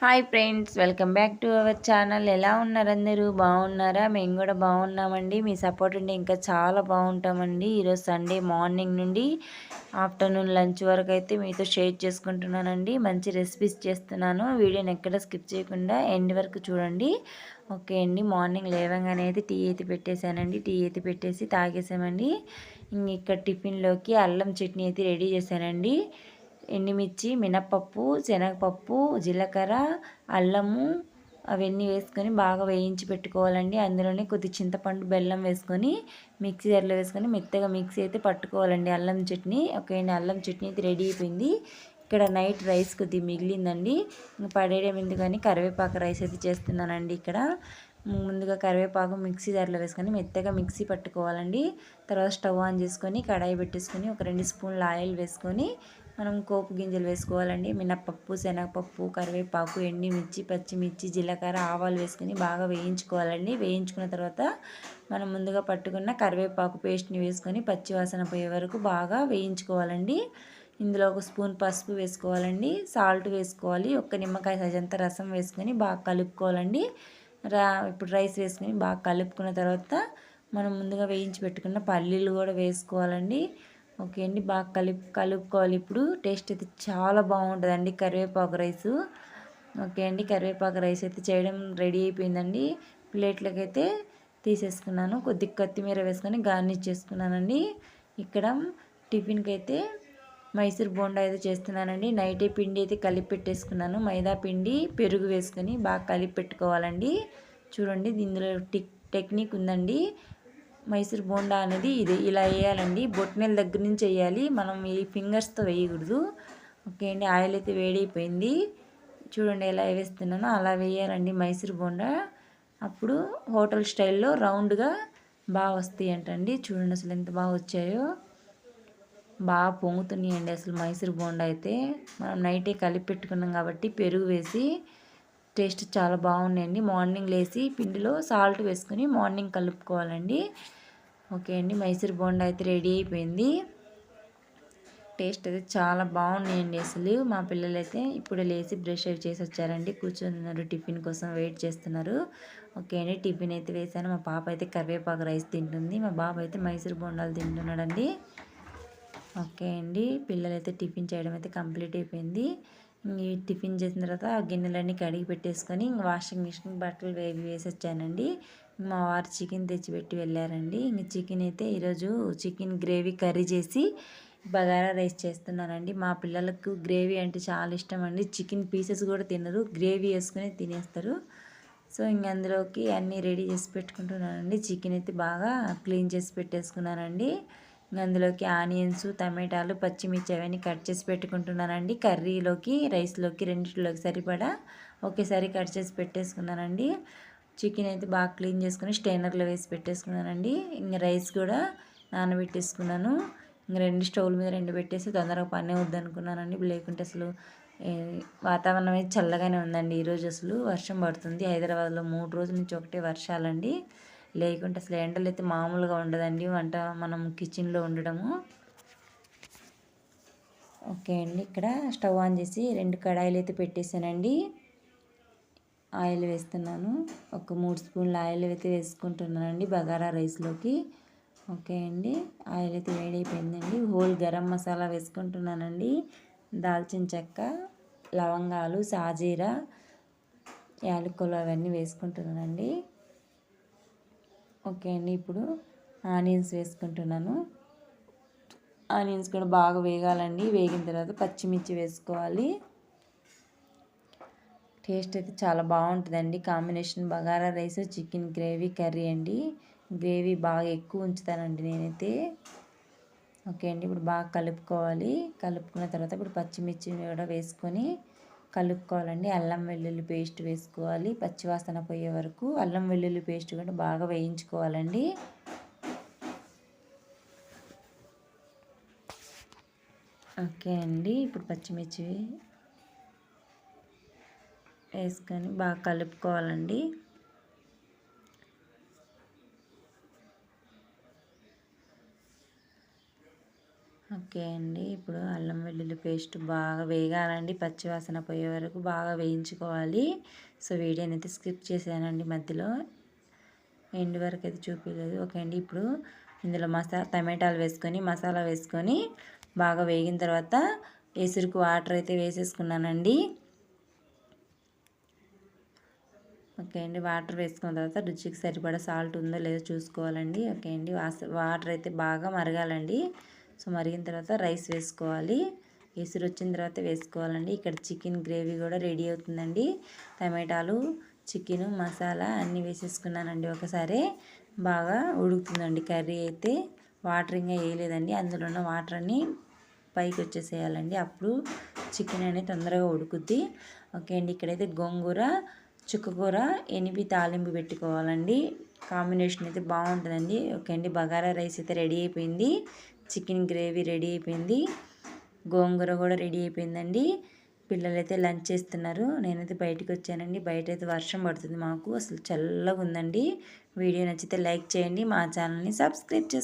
Hi friends welcome back to our channel. ఎలా ఉన్నారు అందరూ? బాగున్నారా? మేము కూడా బాగున్నామండి. మీ సపోర్ట్ ఉంటే ఇంకా చాలా బాగుంటామండి. ఈరోజు సండే మార్నింగ్ నుండి ఆఫ్టర్నూన్ లంచ్ వరకు అయితే మీతో షేర్ చేసుకుంటున్నానండి. మంచి రెసిపీస్ చేస్తున్నాను. వీడియోని ఎక్కడ స్కిప్ చేయకుండా ఎండ్ వరకు చూడండి. ఓకే అండి మార్నింగ్ లేవగానే అయితే టీ అయితే పెట్టేశానండి. టీ అయితే పెట్టేసి తాగేసామండి ఇంక ఇక్కడ టిఫిన్లోకి అల్లం చట్నీ అయితే రెడీ చేశానండి. ఎండుమిర్చి మినప్పప్పు శనగపప్పు జీలకర్ర అల్లము అవన్నీ వేసుకొని బాగా వేయించి పెట్టుకోవాలండి. అందులోనే కొద్ది చింతపండు బెల్లం వేసుకొని మిక్సీ జార్లో వేసుకొని మెత్తగా మిక్సీ అయితే పట్టుకోవాలండి. అల్లం చట్నీ ఓకే అల్లం చట్నీ అయితే రెడీ అయిపోయింది. ఇక్కడ నైట్ రైస్ కొద్దిగా మిగిలిందండి. పడేయడం ఎందుకని కరివేపాకు రైస్ అయితే చేస్తున్నానండి ఇక్కడ. ముందుగా కరివేపాకు మిక్సీ జార్లో వేసుకొని మెత్తగా మిక్సీ పట్టుకోవాలండి. తర్వాత స్టవ్ ఆన్ చేసుకొని కడాయి పెట్టేసుకొని ఒక రెండు స్పూన్ల ఆయిల్ వేసుకొని మనం కోపు గింజలు వేసుకోవాలండి. మినప్పప్పు శనగపప్పు కరివేపాకు ఎండిమిర్చి పచ్చిమిర్చి జీలకర్ర ఆవాలు వేసుకొని బాగా వేయించుకోవాలండి. వేయించుకున్న తర్వాత మనం ముందుగా పట్టుకున్న కరివేపాకు పేస్ట్ని వేసుకొని పచ్చివాసన పోయే వరకు బాగా వేయించుకోవాలండి. ఇందులో ఒక స్పూన్ పసుపు వేసుకోవాలండి. సాల్ట్ వేసుకోవాలి. ఒక్క నిమ్మకాయ సజంత రసం వేసుకొని బాగా కలుపుకోవాలండి. రా ఇప్పుడు రైస్ వేసుకొని బాగా కలుపుకున్న తర్వాత మనం ముందుగా వేయించి పెట్టుకున్న పల్లీలు కూడా వేసుకోవాలండి. ఓకే అండి బాగా కలిపి కలుపుకోవాలి. ఇప్పుడు టేస్ట్ అయితే చాలా బాగుంటుందండి కరివేపాకు రైసు. ఓకే అండి కరివేపాకు రైస్ అయితే చేయడం రెడీ అయిపోయిందండి. ప్లేట్లకి అయితే తీసేసుకున్నాను. కొద్దిగా కొత్తిమీర వేసుకొని గార్నిష్ చేసుకున్నానండి. ఇక్కడ టిఫిన్కి అయితే మైసూర్ బోండా అయితే చేస్తున్నానండి. నైటే పిండి అయితే కలిపి పెట్టేసుకున్నాను. మైదా పిండి పెరుగు వేసుకొని బాగా కలిపి పెట్టుకోవాలండి. చూడండి ఇందులో టెక్నిక్ ఉందండి. మైసూర్ బోండా అనేది ఇది. ఇలా వేయాలండి. బొట్నెల దగ్గర నుంచి వేయాలి. మనం ఈ ఫింగర్స్తో వేయకూడదు. ఓకే అండి. ఆయిల్ అయితే వేడైపోయింది. చూడండి ఎలా వేస్తున్నానో అలా వేయాలండి మైసూర్ బోండా. అప్పుడు హోటల్ స్టైల్లో రౌండ్గా బాగా వస్తాయి అంటండి చూడండి అసలు ఎంత బాగా వచ్చాయో. బాగా పొంగుతున్నాయండి అసలు మైసూర్ బోండా అయితే. మనం నైటే కలిపి పెట్టుకున్నాం కాబట్టి పెరుగు వేసి టేస్ట్ చాలా బాగున్నాయండి. మార్నింగ్ లేసి పిండిలో సాల్ట్ వేసుకుని మార్నింగ్ కలుపుకోవాలండి. ఓకే అండి మైసూర్ బోండా అయితే రెడీ అయిపోయింది. టేస్ట్ అయితే చాలా బాగున్నాయండి అసలు. మా పిల్లలు అయితే ఇప్పుడు లేచి బ్రష్ అవి చేసి వచ్చారండి. కూర్చున్నారు టిఫిన్ కోసం వెయిట్ చేస్తున్నారు. ఓకే అండి టిఫిన్ అయితే వేసాను. మా పాప అయితే కరివేపాకు రైస్ తింటుంది. మా బాబు అయితే మైసూర్ బోండాలు తింటున్నాడండి. ఓకే అండి పిల్లలైతే టిఫిన్ చేయడం అయితే కంప్లీట్ అయిపోయింది. ఈ టిఫిన్ చేసిన తర్వాత గిన్నెలన్నీ కడిగి పెట్టేసుకొని వాషింగ్ మిషన్ బట్టలు వేవి వేసి వచ్చానండి. మా వారు చికెన్ తెచ్చిపెట్టి వెళ్ళారండి. ఇంక చికెన్ అయితే ఈరోజు చికెన్ గ్రేవీ కర్రీ చేసి బగారా రైస్ చేస్తున్నానండి. మా పిల్లలకు గ్రేవీ అంటే చాలా ఇష్టం అండి. చికెన్ పీసెస్ కూడా తినరు గ్రేవీ వేసుకుని తినేస్తారు. సో ఇంక అందులోకి అన్నీ రెడీ చేసి పెట్టుకుంటున్నానండి. చికెన్ అయితే బాగా క్లీన్ చేసి పెట్టేసుకున్నానండి. అందులోకి ఆనియన్స్ టమాటాలు పచ్చిమిర్చి అవన్నీ కట్ చేసి పెట్టుకుంటున్నానండి. కర్రీలోకి రైస్లోకి రెండింటిలోకి సరిపడా ఒకేసారి కట్ చేసి పెట్టేసుకున్నానండి. చికెన్ అయితే బాగా క్లీన్ చేసుకుని స్టైనర్లో వేసి పెట్టేసుకున్నానండి. ఇంకా రైస్ కూడా నానబెట్టేసుకున్నాను. ఇంకా రెండు స్టవ్ల మీద రెండు పెట్టేసి తొందరగా పని వద్దనుకున్నానండి లేకుంటే అసలు వాతావరణం అయితే చల్లగానే ఉందండి. ఈరోజు అసలు వర్షం పడుతుంది. హైదరాబాద్లో మూడు రోజుల నుంచి ఒకటే వర్షాలండి. లేకుంటే అసలు ఎండలు అయితే మామూలుగా ఉండదండి. వంట మనం కిచెన్లో ఉండడము. ఓకే అండి. ఇక్కడ స్టవ్ ఆన్ చేసి రెండు కడాయిలు అయితే పెట్టేశానండి. ఆయిల్ వేస్తున్నాను. ఒక మూడు స్పూన్ల ఆయిల్ అయితే వేసుకుంటున్నానండి బగారా రైస్లోకి. ఓకే అండి. ఆయిల్ అయితే వేడైపోయిందండి. హోల్ గరం మసాలా వేసుకుంటున్నానండి. దాల్చిన చెక్క లవంగాలు సాజీరా యాలకులు అవన్నీ వేసుకుంటున్నానండి. ఓకే అండి. ఇప్పుడు ఆనియన్స్ వేసుకుంటున్నాను. ఆనియన్స్ కూడా బాగా వేగాలండి. వేగిన తర్వాత పచ్చిమిర్చి వేసుకోవాలి. టేస్ట్ అయితే చాలా బాగుంటుందండి. Combination bagara rice chicken gravy curry అండి. గ్రేవీ బాగా ఎక్కువ ఉంచుతానండి నేనైతే. ఓకే అండి ఇప్పుడు బాగా కలుపుకోవాలి. కలుపుకున్న తర్వాత ఇప్పుడు పచ్చిమిర్చి కూడా వేసుకొని కలుపుకోవాలండి. అల్లం వెల్లుల్లి పేస్ట్ వేసుకోవాలి. పచ్చివాసన పోయే వరకు అల్లం వెల్లుల్లి పేస్ట్ కూడా బాగా వేయించుకోవాలండి. ఓకే అండి ఇప్పుడు పచ్చిమిర్చి వేసుకొని బాగా కలుపుకోవాలండి. ఓకే అండి. ఇప్పుడు అల్లం వెల్లుల్లి పేస్ట్ బాగా వేగాలండి. పచ్చివాసన పోయే వరకు బాగా వేయించుకోవాలి. సో వీడియోని అయితే స్కిప్ చేశానండి మధ్యలో. ఎండ్ వరకు అయితే చూపించలేదు ఓకే అండి. ఇప్పుడు ఇందులో మసా టమాటాలు వేసుకొని మసాలా వేసుకొని బాగా వేగిన తర్వాత ఎసురుకు వాటర్ అయితే వేసేసుకున్నానండి. ఓకే అండి. వాటర్ వేసుకున్న తర్వాత రుచికి సరిపడా సాల్ట్ ఉందో లేదో చూసుకోవాలండి. ఓకే అండి. వాటర్ అయితే బాగా మరగాలండి. సో మరిగిన తర్వాత రైస్ వేసుకోవాలి. ఎసురు వచ్చిన తర్వాత వేసుకోవాలండి. ఇక్కడ చికెన్ గ్రేవీ కూడా రెడీ అవుతుందండి. టమాటాలు చికెన్ మసాలా అన్నీ వేసేసుకున్నానండి ఒకసారి. బాగా ఉడుకుతుందండి కర్రీ అయితే. వాటరింగ్ వేయలేదండి అందులో ఉన్న వాటర్ అన్నీ పైకి వచ్చేసేయాలండి. అప్పుడు చికెన్ అనేది తొందరగా ఉడుకుద్ది. ఓకే అండి. ఇక్కడైతే గోంగూర చుక్కకూర ఎనిపి తాలింపు పెట్టుకోవాలండి. కాంబినేషన్ అయితే బాగుంటుందండి. ఓకే అండి. బగారా రైస్ అయితే రెడీ అయిపోయింది. చికెన్ గ్రేవీ రెడీ అయిపోయింది. గోంగూర కూడా రెడీ అయిపోయిందండి. పిల్లలు అయితే లంచ్ చేస్తున్నారు. నేనైతే బయటకు వచ్చానండి. బయట అయితే వర్షం పడుతుంది మాకు. అసలు చల్లగా ఉందండి. వీడియో నచ్చితే లైక్ చేయండి. మా ఛానల్ని సబ్స్క్రైబ్ చేసుకోండి